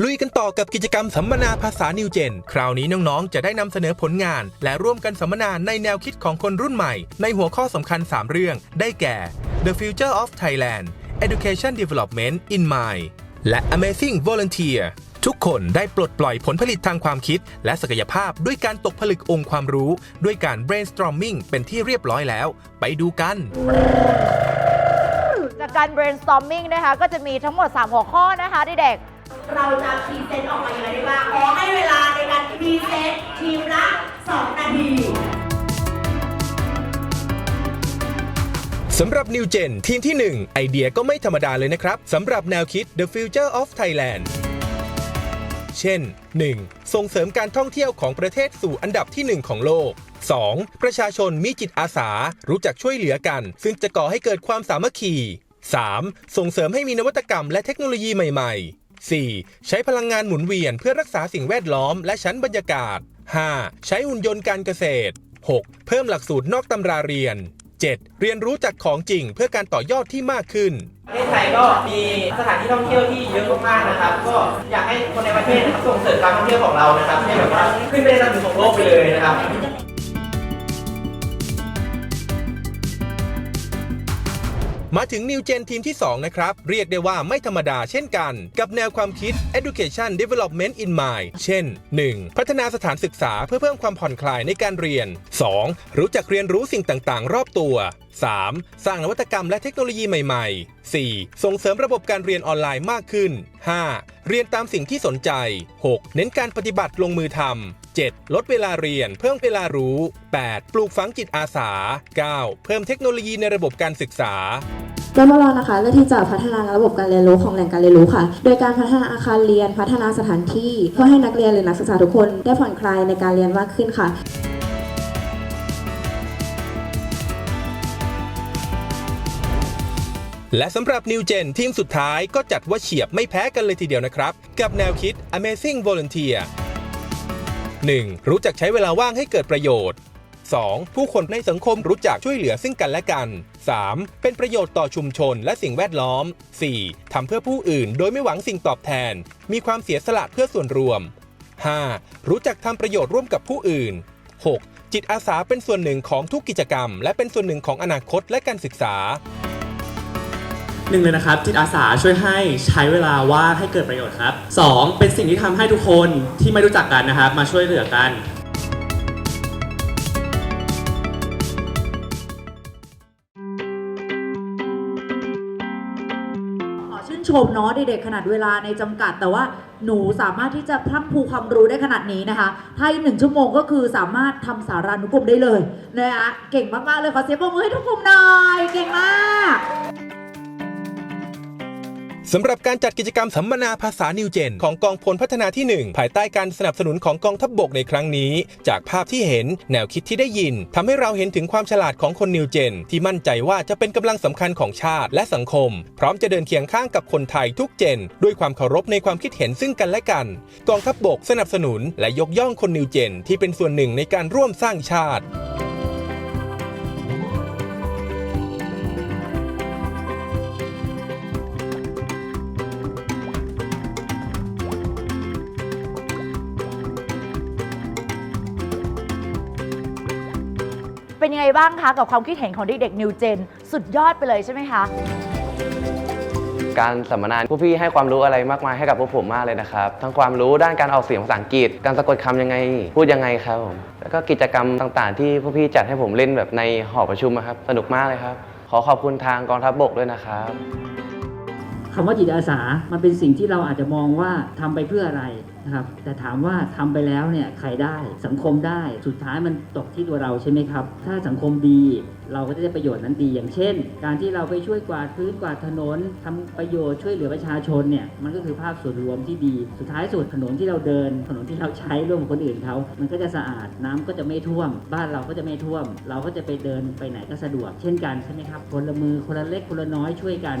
ลุยกันต่อกับกิจกรรมสัมมนาภาษานิวเจน คราวนี้น้องๆ จะได้นำเสนอผลงาน และร่วมกันสัมมนาในแนวคิดของคนรุ่นใหม่ ในหัวข้อสำคัญ 3 เรื่อง ได้แก่ The Future of Thailand Education Development in Mind และ Amazing Volunteer ทุกคนได้ปลดปล่อยผลผลิตทางความคิด และศักยภาพด้วยการตกผลึกองค์ความรู้ ด้วยการ brainstorming เป็นที่เรียบร้อยแล้ว ไปดูกันจากการ brainstorming นะคะก็จะมีทั้งหมด 3 หัวข้อนะคะเด็ก เราจะพรีเซนต์ออกมาอย่างไรได้บ้าง ขอให้เวลาในการพรีเซนต์ทีมละ 2 นาทีสำหรับ New Gen ทีมที่ 1 ไอเดียก็ไม่ธรรมดาเลยนะครับสำหรับแนวคิด The Future of Thailand เช่น 1. ส่งเสริมการท่องเที่ยวของประเทศสู่อันดับที่ 1 ของโลก 2. ประชาชนมีจิตอาสา รู้จักช่วยเหลือกัน ซึ่งจะก่อให้เกิดความสามัคคี 3. ส่งเสริมให้มีนวัตกรรมและเทคโนโลยีใหม่ๆ 4. ใช้พลังงานหมุนเวียนเพื่อรักษาสิ่งแวดล้อมและชั้นบรรยากาศ 5. ใช้หุ่นยนต์การเกษตร 6. เพิ่มหลักสูตรนอกตำราเรียน 7. เรียนรู้จากของจริงเพื่อการต่อยอดที่มากขึ้นประเทศไทยก็มีสถานที่ท่องเที่ยวที่เยอะมากๆนะครับ ก็อยากให้คนในประเทศส่งเสริมการท่องเที่ยวของเรานะครับให้แบบว่าขึ้นไปในระดับหนึ่งของโลกไปเลยนะครับ มาถึง New Gen ทีมที่ 2 นะครับ เรียกได้ว่าไม่ธรรมดาเช่นกัน กับแนวความคิด Education Development in Mind เช่น 1. พัฒนาสถานศึกษาเพื่อเพิ่มความผ่อนคลายในการเรียน 2. รู้จักเรียนรู้สิ่งต่างๆ รอบตัว 3. สร้างนวัตกรรมและเทคโนโลยีใหม่ ๆ 4. ส่งเสริมระบบการเรียนออนไลน์มากขึ้น 5. เรียนตามสิ่งที่สนใจ 6. เน้นการปฏิบัติลงมือทำ 7. ลดเวลาเรียน เพิ่มเวลารู้ 8. ปลูกฝังจิตอาสา 9. เพิ่มเทคโนโลยีในระบบการศึกษา แล้วพวกเรนะคะเลือกที่จะพัฒนาระบบการเรียนรู้ของแหล่งการเรียนรู้ค่ะ โดยการพัฒนาอาคารเรียน พัฒนาสถานที่ เพื่อให้นักเรียนหรือนักศึกษาทุกคนได้ผ่อนคลายในการเรียนมากขึ้นค่ะและสำหรับ New Gen ทีมสุดท้ายก็จัดว่าเฉียบไม่แพ้กันเลยทีเดียวนะครับ กับแนวคิด Amazing Volunteer 1. รู้จักใช้เวลาว่างให้เกิดประโยชน์ 2. ผู้คนในสังคมรู้จักช่วยเหลือซึ่งกันและกัน 3. เป็นประโยชน์ต่อชุมชนและสิ่งแวดล้อม 4. ทำเพื่อผู้อื่นโดยไม่หวังสิ่งตอบแทน มีความเสียสละเพื่อส่วนรวม 5. รู้จักทำประโยชน์ร่วมกับผู้อื่น 6. จิตอาสาเป็นส่วนหนึ่งของทุกกิจกรรม และเป็นส่วนหนึ่งของอนาคตและการศึกษาหนึ่งเลยนะครับจิตอาสาช่วยให้ใช้เวลาว่างให้เกิดประโยชน์ครับสองเป็นสิ่งที่ทำให้ทุกคนที่ไม่รู้จักกันนะครับ มาช่วยเหลือกัน ชมเนาะเด็กๆขนาดเวลาในจำกัด แต่ว่าหนูสามารถที่จะพั่งพูความรู้ได้ขนาดนี้นะคะ ถ้าอีกหนึ่งชั่วโมงก็คือสามารถทำสารานุกรมได้เลยนะคะเก่งมากๆเลยขอเสียงปรบมือให้ทุกกลุ่มหน่อยเก่งมาก สำหรับการจัดกิจกรรมสัมมนาภาษานิวเจน ของกองพลพัฒนาที่ 1 ภายใต้การสนับสนุนของกองทัพบบกในครั้งนี้ จากภาพที่เห็นแนวคิดที่ได้ยินทำให้เราเห็นถึงความฉลาดของคนนิวเจน ที่มั่นใจว่าจะเป็นกำลังสำคัญของชาติและสังคม พร้อมจะเดินเคียงข้างกับคนไทยทุกเจน ด้วยความเคารพในความคิดเห็นซึ่งกันและกัน กองทัพบบกสนับสนุน และยกย่องคนนิวเจน ที่เป็นส่วนหนึ่งในการร่วมสร้างชาติ เป็นยังไงบ้างคะกับความคิดเห็นของเด็กๆ New Gen สุดยอดไปเลยใช่ไหมคะ การสัมมนาผู้พี่ให้ความรู้อะไรมากมายให้กับพวกผมมากเลยนะครับ ทั้งความรู้ด้านการออกเสียงภาษาอังกฤษ การสะกดคำยังไง พูดยังไงครับผม แล้วก็กิจกรรมต่างๆ ที่พวกพี่จัดให้ผมเล่นแบบในหอประชุมอะครับ สนุกมากเลยครับ ขอขอบคุณทางกองทัพบกด้วยนะครับ คำว่าจิตอาสา มันเป็นสิ่งที่เราอาจจะมองว่าทำไปเพื่ออะไรนะครับ แต่ถามว่าทำไปแล้วเนี่ยใครได้สังคมได้ สุดท้ายมันตกที่ตัวเราใช่ไหมครับ ถ้าสังคมดีเราก็จะได้ประโยชน์นั้นดี อย่างเช่น การที่เราไปช่วยกวาดพื้นกวาดถนนทำประโยชน์ช่วยเหลือประชาชนเนี่ยมันก็คือภาพส่วนรวมที่ดี สุดท้ายสุดถนนที่เราเดิน ถนนที่เราใช้ร่วมกับคนอื่นเขามันก็จะสะอาดน้ำก็จะไม่ท่วม บ้านเราก็จะไม่ท่วม เราก็จะไปเดินไปไหนก็สะดวก เช่นกันใช่ไหมครับคนละมือคนละเล็กคนละน้อยช่วยกัน